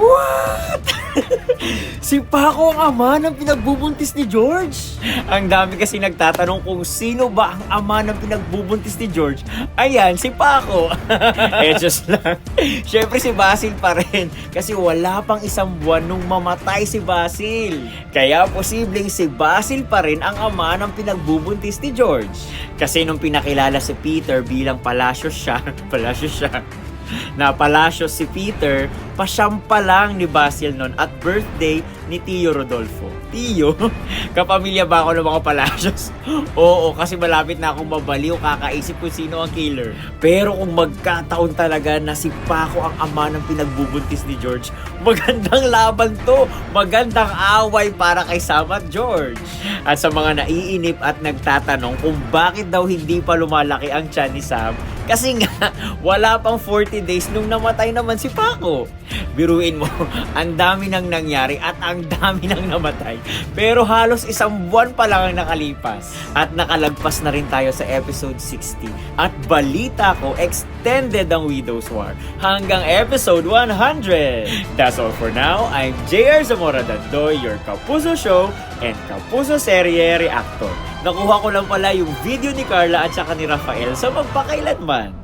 What? si Paco ang ama ng pinagbubuntis ni George? Ang dami kasi nagtatanong kung sino ba ang ama ng pinagbubuntis ni George. Ayan, si Paco. eh, just lang. Siyempre si Basil pa rin. Kasi wala pang isang buwan nung mamatay si Basil. Kaya posibleng si Basil pa rin ang ama ng pinagbubuntis ni George. Kasi nung pinakilala si Peter bilang palasyo siya, palasyo siya, na palasyo si Peter, pasyam pa lang ni Basil nun at birthday ni Tio Rodolfo. Tio? Kapamilya ba ako ng mga palasyos? Oo, kasi malapit na akong mabaliw kakaisip kung sino ang killer. Pero kung magkataon talaga na si Paco ang ama ng pinagbubuntis ni George, magandang laban to. Magandang away para kay Sam George. At sa mga naiinip at nagtatanong kung bakit daw hindi pa lumalaki ang tiyan ni Sam, kasi nga, wala pang 40 days nung namatay naman si Paco. Biruin mo, ang dami nang nangyari at ang dami nang namatay. Pero halos isang buwan pa lang ang nakalipas. At nakalagpas na rin tayo sa episode 60. At balita ko, extended ang Widow's War hanggang episode 100. That's all for now. I'm JR Zamora Dandoy, your Kapuso Show and Kapuso Serie Reactor. Nakuha ko lang pala yung video ni Carla at saka ni Rafael sa magpakailanman.